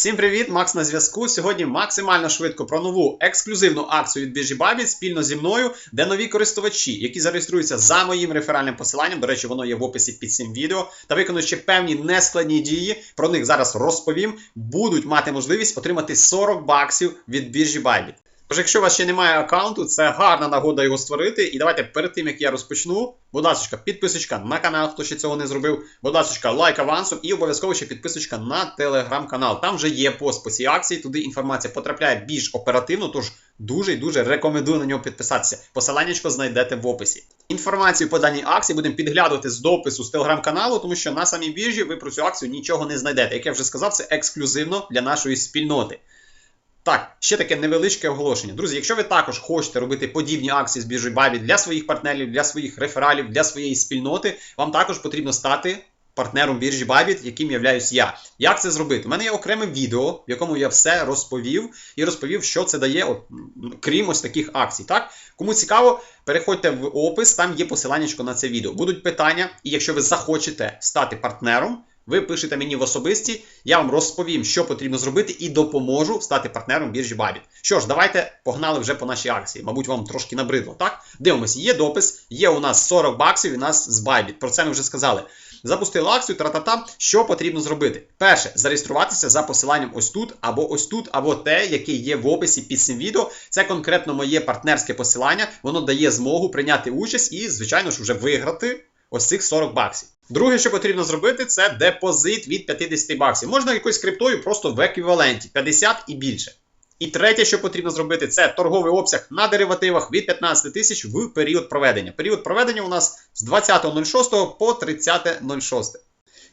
Всім привіт, Макс на зв'язку. Сьогодні максимально швидко про нову ексклюзивну акцію від біржі Бабі спільно зі мною, де нові користувачі, які зареєструються за моїм реферальним посиланням. До речі, воно є в описі під цим відео, та виконують ще певні нескладні дії. Про них зараз розповім. Будуть мати можливість отримати 40 баксів від біржі Bybit. Тож, якщо у вас ще немає аккаунту, це гарна нагода його створити. І давайте перед тим як я розпочну, будь ласка, підписочка на канал, хто ще цього не зробив. Будь ласка, лайк авансом і обов'язково ще підписочка на телеграм-канал. Там вже є пост по цій акції. Туди інформація потрапляє більш оперативно, тож дуже і дуже рекомендую на нього підписатися. Посиланнячко знайдете в описі. Інформацію по даній акції будемо підглядувати з допису з телеграм-каналу, тому що на самій біржі ви про цю акцію нічого не знайдете. Як я вже сказав, це ексклюзивно для нашої спільноти. Так, ще таке невеличке оголошення. Друзі, якщо ви також хочете робити подібні акції з біржі Bybit для своїх партнерів, для своїх рефералів, для своєї спільноти, вам також потрібно стати партнером біржі Bybit, яким являюсь я. Як це зробити? У мене є окреме відео, в якому я все розповів і розповів, що це дає, от, крім ось таких акцій. Так? Кому цікаво, переходьте в опис, там є посилання на це відео. Будуть питання, і якщо ви захочете стати партнером. Ви пишете мені в особисті, я вам розповім, що потрібно зробити, і допоможу стати партнером біржі Bybit. Що ж, давайте погнали вже по нашій акції. Мабуть, вам трошки набридло, так? Дивимося, є допис, є у нас 40 баксів і нас з Bybit. Про це ми вже сказали. Запустили акцію, тра-та-та. Що потрібно зробити? Перше, зареєструватися за посиланням ось тут, або ось тут, або те, яке є в описі під цим відео. Це конкретно моє партнерське посилання. Воно дає змогу прийняти участь і, звичайно ж, вже виграти ось цих 40 баксів. Друге, що потрібно зробити, це депозит від 50 баксів. Можна якоюсь криптою просто в еквіваленті 50 і більше. І третє, що потрібно зробити, це торговий обсяг на деривативах від 15 тисяч в період проведення. Період проведення у нас з 20.06 по 30.06.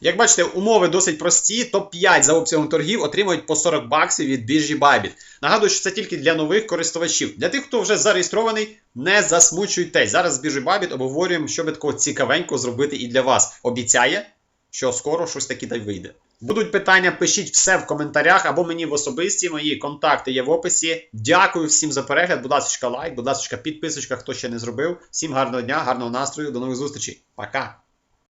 Як бачите, умови досить прості. Топ-5 за обсягом торгів отримують по 40 баксів від біржі Bybit. Нагадую, що це тільки для нових користувачів. Для тих, хто вже зареєстрований, не засмучуйтесь. Зараз з біржі Bybit обговорюємо, що би такого цікавенького зробити і для вас. Обіцяє, що скоро щось таке дай вийде. Будуть питання, пишіть все в коментарях або мені в особисті. Мої контакти є в описі. Дякую всім за перегляд. Будь ласка, лайк, будь ласка, підписочка, хто ще не зробив. Всім гарного дня, гарного настрою, до нових зустрічей. Пока!